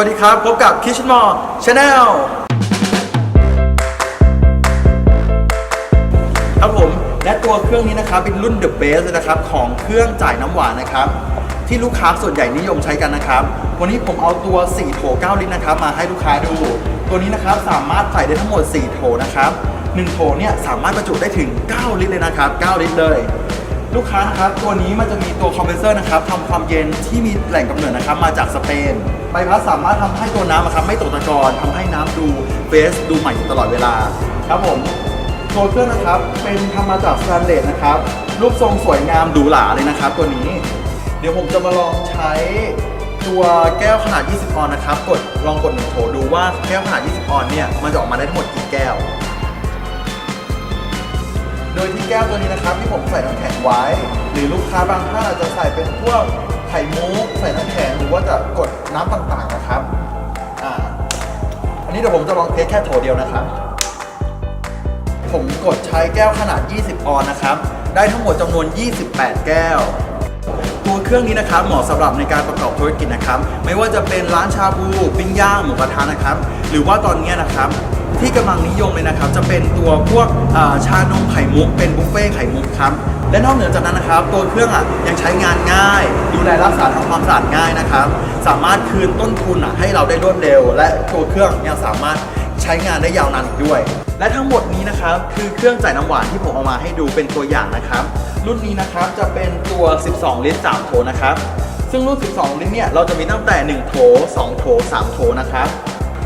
วัสดีครับ พบกับ Kitchen m o r Channel ครับผม และตัวเครื่องนี้นะครับ เป็นรุ่น The Best นะครับ ของเครื่องจ่ายน้ำหวานนะครับ ที่ลูกค้าส่วนใหญ่นิยมใช้กันนะครับ วันนี้ผมเอาตัว 4 โถ 9 ลิตรนะครับ มาให้ลูกค้าดู ตัวนี้นะครับสามารถใส่ได้ทั้งหมด 4 โถนะครับ 1 โถเนี่ยสามารถบรรจุได้ถึง 9 ลิตรเลยนะครับ 9 ลิตรเลย ลูกค้านะครับตัวนี้มันจะมีตัวคอมเพรสเซอร์นะครับทำความเย็นที่มีแหล่งกำเนิดนะครับ มาจากสเปนใบพัดสามารถทำให้ตัวน้ำอะครับไม่ตกตะกอนทำให้น้ำดูเฟสดูใหม่ตลอดเวลาครับผมตัวเครื่องนะครับเป็นทำมาจากสแตนเลสนะครับรูปทรงสวยงามหรูหราเลยนะครับ ตัวนี้ เดี๋ยวผมจะมาลองใช้ตัวแก้วขนาด 20 ออนนะครับ กดลองกดหนึ่งโถดูว่าแก้วขนาด 20 ออนเนี่ยมันจะออกมาได้ทั้งหมดกี่แก้ว โดยที่แก้วตัวนี้นะครับที่ผมใส่น้ำแข็งไว้ หรือลูกค้าบางท่านอาจจะใส่เป็นพวกไข่มุกใส่น้ำแข็งหรือว่าจะกดน้ำต่างๆนะครับอ่าอันนี้เดี๋ยวผมจะลองเทสแค่โถเดียวนะครับ ผมกดใช้แก้วขนาด 20 ออนซ์นะครับ ได้ทั้งหมดจำนวน 28 แก้ว ตัวเครื่องนี้นะครับเหมาะสำหรับในการประกอบธุรกิจนะครับ ไม่ว่าจะเป็นร้านชาบูปิ้งย่างหมูกระทะนะครับ หรือว่าตอนนี้นะครับที่กำลังนิยมเลยนะครับ จะเป็นตัวพวกอ่าชานมไข่มุก เป็นบุฟเฟ่ไข่มุกครับและนอกเหนือจากนั้นนะครับ ตัวเครื่องอะยังใช้งานง่าย ดูแลรักษาทำความสะอาดง่ายนะครับ สามารถคืนต้นทุนอะให้เราได้รวดเร็ว และตัวเครื่องยังสามารถ ใช้งานได้ยาวนานอีกด้วย และทั้งหมดนี้นะครับคือเครื่องจ่ายน้ำหวานที่ผมเอามาให้ดูเป็นตัวอย่างนะครับ รุ่นนี้นะครับจะเป็นตัว 12 ลิตร3โถนะครับ ซึ่งรุ่น 12 ลิตรเนี่ยเราจะมีตั้งแต่ 1 โถ 2 โถ 3 โถนะครับ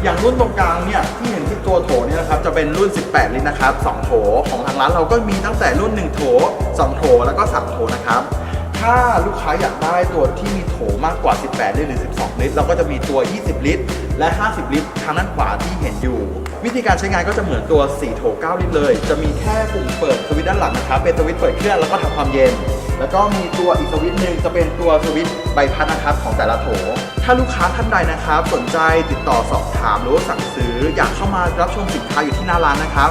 อย่างรุ่นตรงกลางเนี่ยที่เห็นที่ตัวโถเนี่ยนะครับจะเป็นรุ่น 18 ลิตรนะครับ 2 โถของทางร้านเราก็มีตั้งแต่รุ่น 1 โถ 2 โถแล้วก็ 3 โถนะครับ ถ้าลูกค้าอยากได้ตัวที่มีโถมากกว่า 18 ลิตรหรือ 12 ลิตร เราก็จะมีตัว 20 ลิตร และ 50 ลิตรทางด้านขวาที่เห็นอยู่ วิธีการใช้งานก็จะเหมือนตัว 4 โถ 9 ลิตรเลย จะมีแค่ปุ่มเปิดสวิตช์ด้านหลังนะครับ เป็นสวิตช์เปิดเครื่องแล้วก็ทำความเย็น แล้วก็มีตัวอีกสวิตช์หนึ่งจะเป็นตัวสวิตช์ใบพัดนะครับของแต่ละโถ ถ้าลูกค้าท่านใดนะครับ สนใจติดต่อสอบถามหรือสั่งซื้ออยากเข้ามารับชมสินค้าอยู่ที่หน้าร้านนะครับ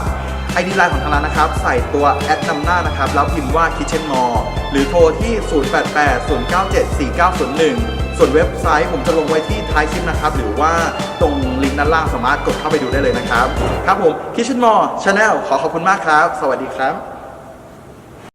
ไอดีไลน์ของทางร้านนะครับ ใส่ตัวแอดนำหน้านะครับ แล้วพิมพ์ว่า Kitchen more หรือโทรที่ 0880974901 ส่วนเว็บไซต์ผมจะลงไว้ที่ท้ายคลิปนะครับ หรือว่าตรงลิงก์ด้านล่างสามารถกดเข้าไปดูได้เลยนะครับ ครับผม Kitchen more Channel ขอขอบคุณมากครับ สวัสดีครับ